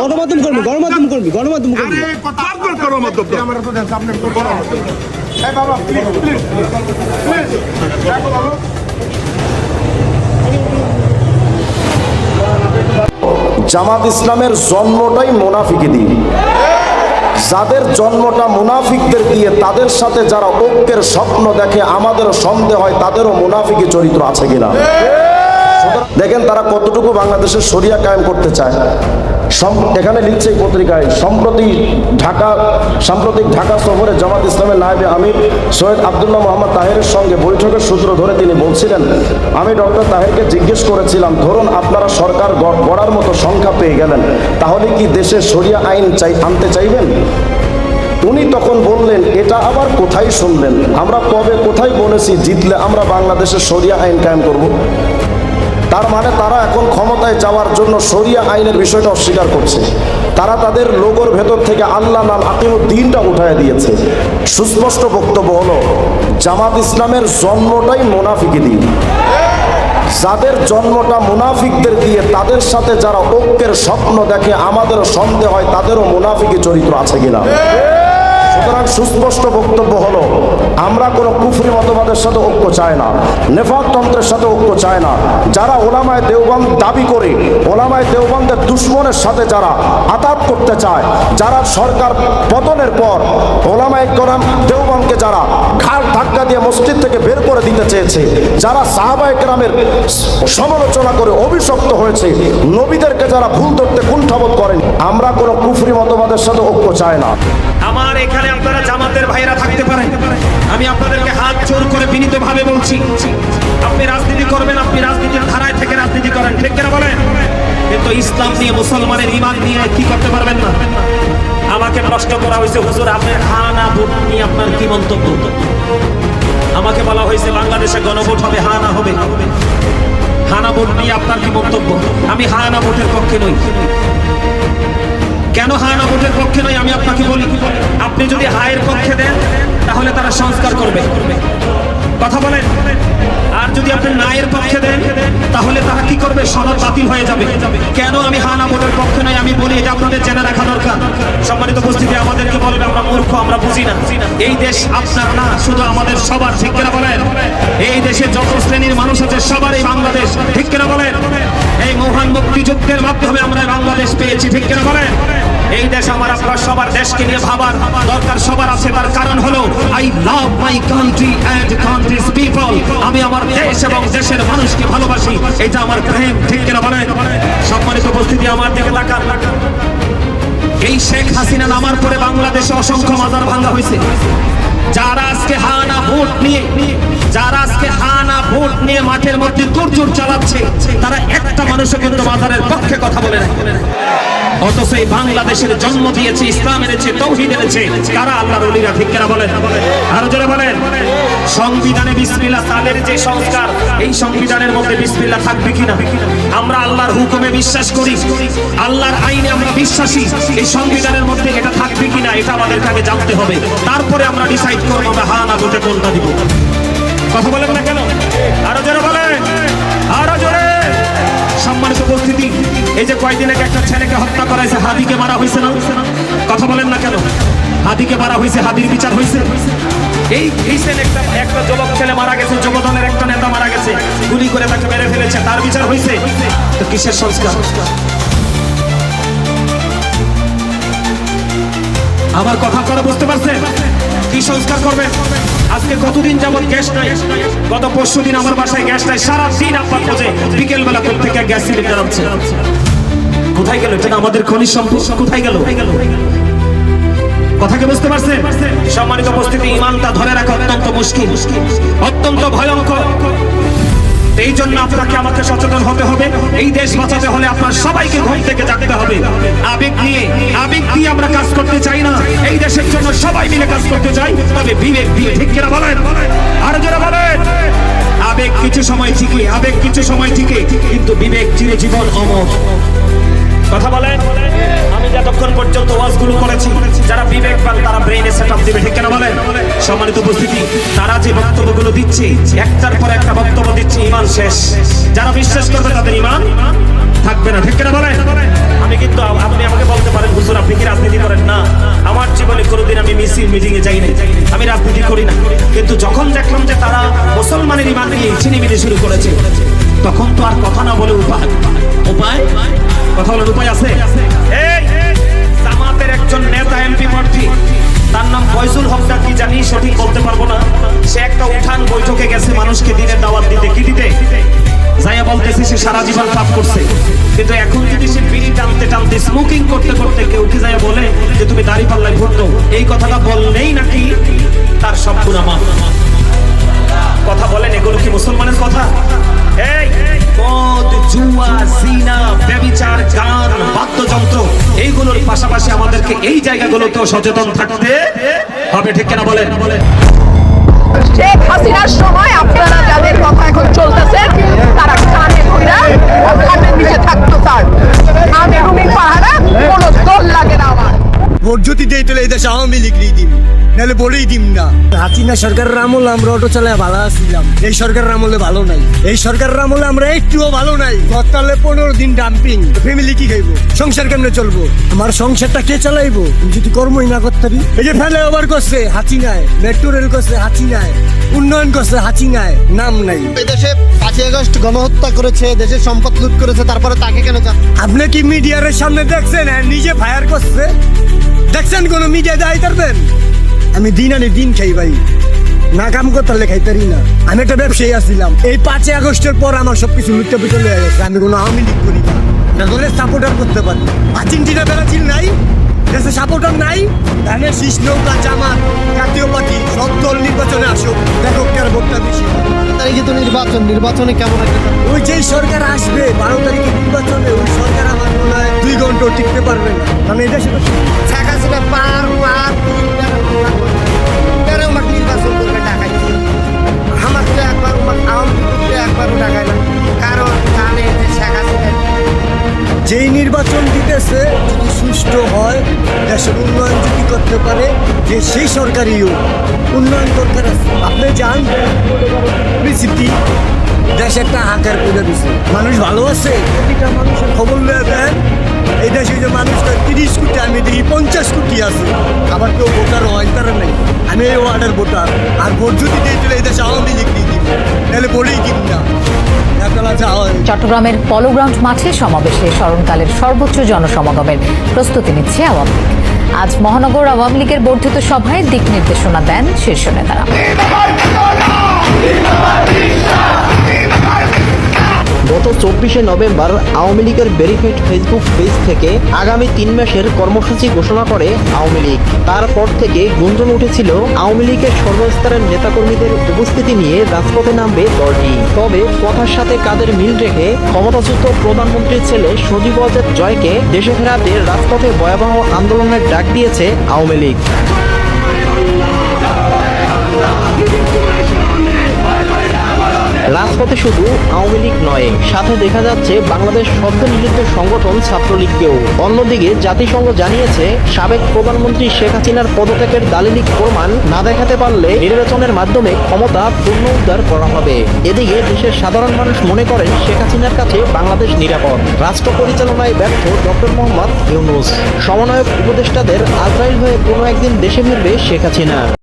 গণমাধ্যম কর্মী গণমাধ্যম কর্মী গণমাধ্যম কর্মী। জামাত ইসলামের জন্মটাই মোনাফিকি দিন। যাদের জন্মটা মুনাফিকদের দিয়ে তাদের সাথে যারা ঐক্যের স্বপ্ন দেখে আমাদের সন্দেহ হয় তাদেরও মুনাফিকি চরিত্র আছে কিনা। দেখেন তারা কতটুকু বাংলাদেশের সরিয়া কায়েম করতে চায়। এখানে লিখছে এই পত্রিকায়, সম্প্রতি ঢাকা, সাম্প্রতিক ঢাকা সফরে জামাত ইসলামের নায়েবে আমির সৈয়দ আবদুল্লাহ মোহাম্মদ তাহেরের সঙ্গে বৈঠকের সূত্র ধরে তিনি বলছিলেন, আমি ডক্টর তাহেরকে জিজ্ঞেস করেছিলাম, ধরুন আপনারা সরকার গড়ার মতো সংখ্যা পেয়ে গেলেন, তাহলে কি দেশে সরিয়া আইন চাই, আনতে চাইবেন? উনি তখন বললেন, এটা আবার কোথায় শুনলেন? আমরা কবে কোথায় বলেছি, জিতলে আমরা বাংলাদেশের সরিয়া আইন কায়েম করব? তার মানে তারা এখন ক্ষমতায় যাওয়ার জন্য সরিয়া আইনের বিষয়টা অস্বীকার করছে। তারা তাদের লোগোর ভেতর থেকে আল্লাহ নাম আকিমুদ্দিনটা উঠায় দিয়েছে। সুস্পষ্ট বক্তব্য হলো, জামাত ইসলামের জন্মটাই মোনাফিকে দিন। যাদের জন্মটা মুনাফিকদের দিয়ে, তাদের সাথে যারা ঐক্যের স্বপ্ন দেখে আমাদেরও সন্দেহ হয়, তাদেরও মুনাফিকি চরিত্র আছে কিনা। সুতরাং সুস্পষ্ট বক্তব্য হলো আমরা কোনো কুফরি মতবাদের সাথে ঐক্য চাই না, নেফাকতন্ত্রের সাথে ঐক্য চায় না। যারা ওলামায় দেওবন্দ দাবি করে, ওলামায় দেওবন্দের দুশ্মনের সাথে যারা আতাত করতে চায়, যারা সরকার পতনের পর ওলামায় করাম দেওবন্দকে যারা ঘাট ধাক্কা দিয়ে মসজিদ থেকে বের করে দিতে চেয়েছে, যারা সাহাবায় গ্রামের সমালোচনা করে অভিশপ্ত হয়েছে, নবীদেরকে যারা ভুল ধরতে কুণ্ঠাবোধ করেন, আমরা কোনো কুফরি মতবাদের সাথে ঐক্য চাই না। আমার এখানে আপনারা জামাতের ভাইরা থাকতে পারেন। আমি আপনাদেরকে হাত জোর করে বিনীত ভাবে বলছি, আপনি রাজনীতি করবেন, আপনি রাজনীতির ধারায় থেকে রাজনীতি করেন, ঠিক কিনা বলেন? কিন্তু ইসলাম নিয়ে মুসলমানের ইমান নিয়ে কি করতে পারবেন না? আমাকে প্রশ্ন করা হয়েছে, হুজুর, আপনার হানা ভোট নিয়ে আপনার কি মন্তব্য? আমাকে বলা হয়েছে, বাংলাদেশে গণভোট হবে, হানা হবে। হানা ভোট নিয়ে আপনার কি মন্তব্য? আমি হানা ভোটের পক্ষে নই। কেন হায় ভোটের পক্ষে নয় আমি আপনাকে বলি। আপনি যদি হায়ের পক্ষে দেন, তাহলে তারা সংস্কার করবে। কথা বলেন। আর যদি আপনি নায়ের পক্ষে দেন, তাহলে তারা কি করবে? সনদ বাতিল হয়ে যাবে। কেন আমি হানা ভোটের পক্ষে নয়? আমি বলি, এটা আপনাদের জেনে রাখা দরকার। সম্মানিত উপস্থিতি, আমাদেরকে বলবে, আমরা মূর্খ, আমরা বুঝি না। এই দেশ আপনার না, শুধু আমাদের সবার, ঠিক বলেন? এই দেশে যত শ্রেণির মানুষ আছে, সবারই বাংলাদেশ, ঠিক কিনা বলেন? এই মহান মুক্তিযুদ্ধের মাধ্যমে আমরা বাংলাদেশ পেয়েছি, ঠিক কিনা বলেন? এই দেশ আমার আপনার সবার দেশকে নিয়ে ভাবার দরকার সবার আছে, তার কারণ হলো I love my country and countries people আমি আমার দেশ এবং দেশের মানুষকে ভালোবাসি, এটা আমার প্রেম, ঠিক কিনা বলে সম্মানিত উপস্থিতি আমার দিকে তাকান। এই শেখ হাসিনা নামার পরে বাংলাদেশে অসংখ্য মাজার ভাঙা হয়েছে। যারা আজকে হানা ভোট নিয়ে, যারা আজকে হানা ভোট নিয়ে মাঠের মধ্যে তোড়জোড় চালাচ্ছে, তারা একটা মানুষও কিন্তু মাজারের পক্ষে কথা বলে না অথচ এই বাংলাদেশের জন্ম দিয়েছে, ইসলাম এনেছে, তৌহিদ এনেছে। কারা আল্লাহর ওলিরা ঠিক কেনা বলেন? আরও জোরে বলেন। সংবিধানে বিসমিল্লাহ তাদের যে সংস্কার, এই সংবিধানের মধ্যে বিসমিল্লাহ থাকবে কিনা? আমরা আল্লাহর হুকুমে বিশ্বাস করি, আল্লাহর আইনে আমরা বিশ্বাসী, এই সংবিধানের মধ্যে এটা থাকবে কিনা, এটা আমাদেরকে আগে জানতে হবে। তারপরে আমরা ডিসাইড করব আমরা হা না ভোটে কোনটা দিব? কথা বলেন না কেন? আরও জোরে বলেন, আরও জোরে। সম্মানিত উপস্থিতি, এই যে কয়েকদিন আগে একটা ছেলেকে হত্যা করা হয়েছে হাদিকে মারা হয়েছে না? কথা বলেন না কেন? হাদিকে মারা হয়েছে হাদির বিচার হয়েছে এই রিসেন্ট একটা একটা যুবক ছেলে মারা গেছে, যুবদলের একটা নেতা মারা গেছে, গুলি করে তাকে মেরে ফেলেছে, তার বিচার হয়েছে তো কিসের সংস্কার? আমার কথা আপনারা বুঝতে পারছেন? কি সংস্কার করবেন? আজকে কতদিন যাবত গ্যাস নাই? গত পরশু দিন আমার বাসায় গ্যাস নাই সারা দিন আপনার খোঁজে বিকেল বেলা কোথা থেকে গ্যাস সিলিন্ডার আনছে। কোথায় গেল? এটা আমাদের খনিজ সম্পদ? কোথায় গেল? কথাকে বুঝতে পারছেন? সম্মানিত উপস্থিতি, ইমানটা ধরে রাখা অত্যন্ত মুশকিল, অত্যন্ত ভয়ঙ্কর। জন্য আপনাকে আমাকে সচেতন হতে হবে। এই দেশ বাঁচাতে হলে আপনার সবাইকে ঘুম থেকে জাগতে হবে। আবেগ নিয়ে, আবেগ দিয়ে আমরা কাজ করতে চাই না। এই দেশের জন্য সবাই মিলে কাজ করতে চাই। তবে বিবেক দিয়ে ঠিক কিনা বলেন? আরও যারা বলেন। আবেগ কিছু সময় ঠিকই, আবেগ কিছু সময় ঠিকই, কিন্তু বিবেক চিরজীবন অমর। কথা বলেন? আমি যতক্ষণ পর্যন্ত ওয়াজগুলো করেছি, যারা বিবেক বিবেকবান তারা ব্রেনে সেট আপ দেবে। ঠিক কেন বলেন? সম্মানিত উপস্থিতি, তারা যে বক্তব্যগুলো দিচ্ছে, একটার পর একটা বক্তব্য দিচ্ছে, ইমান শেষ। যারা বিশ্বাস করবে, তাদের ইমান থাকবে না। ঠিক কেন বলেন? আমি কিন্তু আপনি আমাকে বলতে পারেন, হুজুর, আপনি কি রাজনীতি করেন? না। আমার জীবনে কোনোদিন আমি মিছিল মিটিং এ যাই না আমি রাজনীতি করি না। কিন্তু যখন দেখলাম যে তারা মুসলমানের ইমান নিয়ে ছিনিমিনি শুরু করেছে, তখন তো আর কথা না বলে উপায়। উপায়? কথা বলার উপায় আছে? একজন নেতা এমপি প্রার্থী। তার নাম ফয়জুল হক কি জানি সঠিক বলতে পারব না। সে একটা উঠান বৈঠকে গেছে মানুষকে দিনের দাওয়াত দিতে, কি দিতে? যাইয়া বলতেছে সে সারা জীবন পাপ করছে। কিন্তু এখন যদি সে বিড়ি টানতে টানতে স্মোকিং করতে করতে কেউ উঠে যায় বলে যে, তুমি দাঁড়িয়ে পাল্লায় ভোট এই কথাটা বললেই নাকি তার সব গুণা মাফ। কথা বলেন এগুলো কি মুসলমানের কথা? এই মদ জুয়া জিনা ব্যভিচার গান বাদ্যযন্ত্র এইগুলোর পাশাপাশি আমাদেরকে এই জায়গাগুলোতেও সচেতন থাকতে হবে ঠিক কেনা বলেন? বলেন শেখ হাসিনার সময় আপনারা যাদের কথা এখন চলতেছে তারা কানে ধইরা খাটের নিচে থাকতো স্যার। আমি রুমি পাহারা কোনো দল লাগে না আমার। ভোট যদি দেই তাহলে এই দেশে আওয়ামী লীগ দিন নাহলে বলেই দিম না। হাসিনা সরকারের আমলে আমরা অটো চালায় ভালো আছিলাম। এই সরকারের আমলে ভালো নাই। এই সরকারের আমলে আমরা একটুও ভালো নাই। গতকালে পনেরো দিন ডাম্পিং ফ্যামিলি কি খাইবো? সংসার কেমনে চলবো? আমার সংসারটা কে চালাইবো? যদি কর্মই না করতে পারি। এই যে ফেলে ওভার করছে হাসিনায় মেট্রো রেল করছে হাসিনায় উন্নয়ন করছে হাসিনায় নাম নাই। দেশে পাঁচই আগস্ট গণহত্যা করেছে দেশের সম্পদ লুট করেছে তারপরে তাকে কেন চান আপনি কি মিডিয়ার সামনে দেখছেন? হ্যাঁ নিজে ফায়ার করছে। দেখছেন কোন মিডিয়া দায় করবেন আমি দিন আনি দিন খাই ভাই। না কাম করতে খাইতারি না। আমি একটা ব্যবসায়ী আসছিলাম এই পাঁচই আগস্টের পর আমার সবকিছু লুটতে পিটে হয়ে গেছে। আমি কোনো আওয়ামী লীগ করি না। না দলের সাপোর্টার করতে পারি। আর্জেন্টিনা ব্রাজিল নাই। দেশে সাপোর্টার নাই। ধানের শীষ নৌকা জামাত জাতীয় পার্টি সব দল নির্বাচনে আসুক। দেখো কার ভোটটা বেশি। তারিখে তো নির্বাচন। নির্বাচনে কেমন একটা ওই যেই সরকার আসবে বারো তারিখে নির্বাচনে ওই সরকার আমার মনে হয় দুই ঘণ্টা টিকতে পারবে না। কারণ এই দেশে শেখ পার পার যেই নির্বাচন দিতেছে যদি সুষ্ঠু হয়, দেশের উন্নয়ন যদি করতে পারে, যে সেই সরকারই হোক উন্নয়ন দরকার আছে আপনি যান, পরিস্থিতি দেশ একটা হাকার করে দিছে। মানুষ ভালো আছে প্রতিটা মানুষের খবর লয়ে দেন। এই দেশে যে মানুষ তিরিশ কোটি আমি দেখি পঞ্চাশ কোটি আছে আবার কেউ ভোটার হয় তারা নেই আমি এই ওয়ার্ডের ভোটার আর ভোট যদি দিয়ে দিলে এই দেশে আওয়ামী লীগ দিয়ে দিব তাহলে বলেই দিব না চট্টগ্রামের পলো গ্রাউন্ড মাঠে সমাবেশে স্মরণকালের সর্বোচ্চ জনসমাগমের প্রস্তুতি নিচ্ছে আওয়ামী লীগ আজ মহানগর আওয়ামী লীগের বর্ধিত সভায় দিক নির্দেশনা দেন শীর্ষ নেতারা গত চব্বিশে নভেম্বর আওয়ামী লীগের ভেরিফাইড ফেসবুক পেজ থেকে আগামী তিন মাসের কর্মসূচি ঘোষণা করে আওয়ামী লীগ। তারপর থেকে গুঞ্জন উঠেছিল আওয়ামী লীগের সর্বস্তরের নেতাকর্মীদের উপস্থিতি নিয়ে রাজপথে নামবে দলটি। তবে কথার সাথে কাদের মিল রেখে ক্ষমতাচ্যুত প্রধানমন্ত্রীর ছেলে সজীব জয়কে দেশে ফেরাতে রাজপথে ভয়াবহ আন্দোলনের ডাক দিয়েছে আওয়ামী লীগ। রাজপথে শুধু আওয়ামী লীগ নয়, সাথে দেখা যাচ্ছে বাংলাদেশ নিষিদ্ধ সংগঠন ছাত্রলীগকেও। অন্যদিকে জাতিসংঘ জানিয়েছে, সাবেক প্রধানমন্ত্রী শেখ হাসিনার পদত্যাগের দালিলিক প্রমাণ না দেখাতে পারলে নির্বাচনের মাধ্যমে ক্ষমতা পুনরুদ্ধার করা হবে। এদিকে দেশের সাধারণ মানুষ মনে করেন শেখ হাসিনার কাছে বাংলাদেশ নিরাপদ। রাষ্ট্র পরিচালনায় ব্যর্থ ডক্টর মোহাম্মদ ইউনুস। সমন্বয়ক উপদেষ্টাদের আজরাইল হয়ে কোনো একদিন দেশে ফিরবে শেখ হাসিনা।